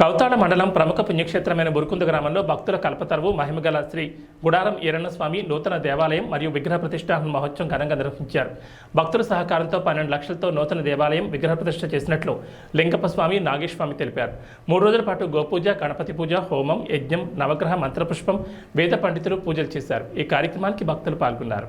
కౌతాడ మండలం ప్రముఖ పుణ్యక్షేత్రమైన బురుకుంద గ్రామంలో భక్తుల కల్పతరువు మహిమగల శ్రీ గుడారం ఈరణస్వామి స్వామి నూతన దేవాలయం మరియు విగ్రహ ప్రతిష్ట మహోత్సవం ఘనంగా నిర్వహించారు. భక్తుల సహకారంతో పన్నెండు లక్షలతో నూతన దేవాలయం విగ్రహ ప్రతిష్ఠ చేసినట్లు లింగప్ప స్వామి నాగేశ్వామి తెలిపారు. మూడు రోజుల పాటు గోపూజ గణపతి పూజ హోమం యజ్ఞం నవగ్రహ మంత్రపుష్పం వేద పండితులు పూజలు చేశారు. ఈ కార్యక్రమానికి భక్తులు పాల్గొన్నారు.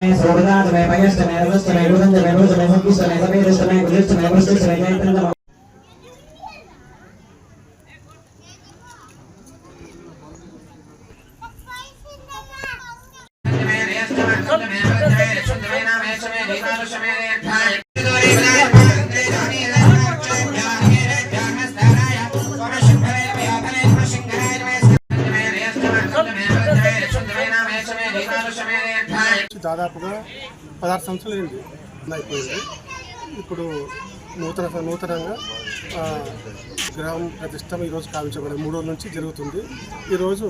స్వామి Thank దాదాపుగా పదహారు సంవత్సరాలు అయింది. అయిపోయింది. ఇప్పుడు నూతన నూతనంగా ఆ, గ్రామం ప్రతిష్ట ఈరోజు కావించబడి మూడు రోజుల నుంచి జరుగుతుంది. ఈరోజు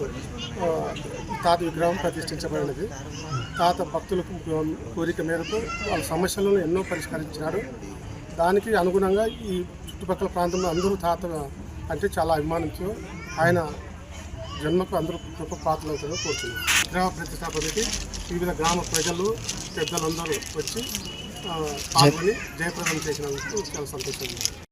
తాత విగ్రహం ప్రతిష్ఠించబడినది. తాత భక్తులకు కోరిక మేరకు వాళ్ళ సమస్యలను ఎన్నో పరిష్కరించినారు దానికి అనుగుణంగా ఈ చుట్టుపక్కల ప్రాంతంలో అందరూ తాత అంటే చాలా అభిమానంతో ఆయన జన్మకు అందరూ గొప్ప పాత్రలు అవుతారని కోరుతున్నాను గ్రామ ప్రతిష్టాపనకి వివిధ గ్రామ ప్రజలు పెద్దలందరూ వచ్చి పాల్గొని జయప్రదం చేసినందుకు చాలా సంతోషంగా ఉంది.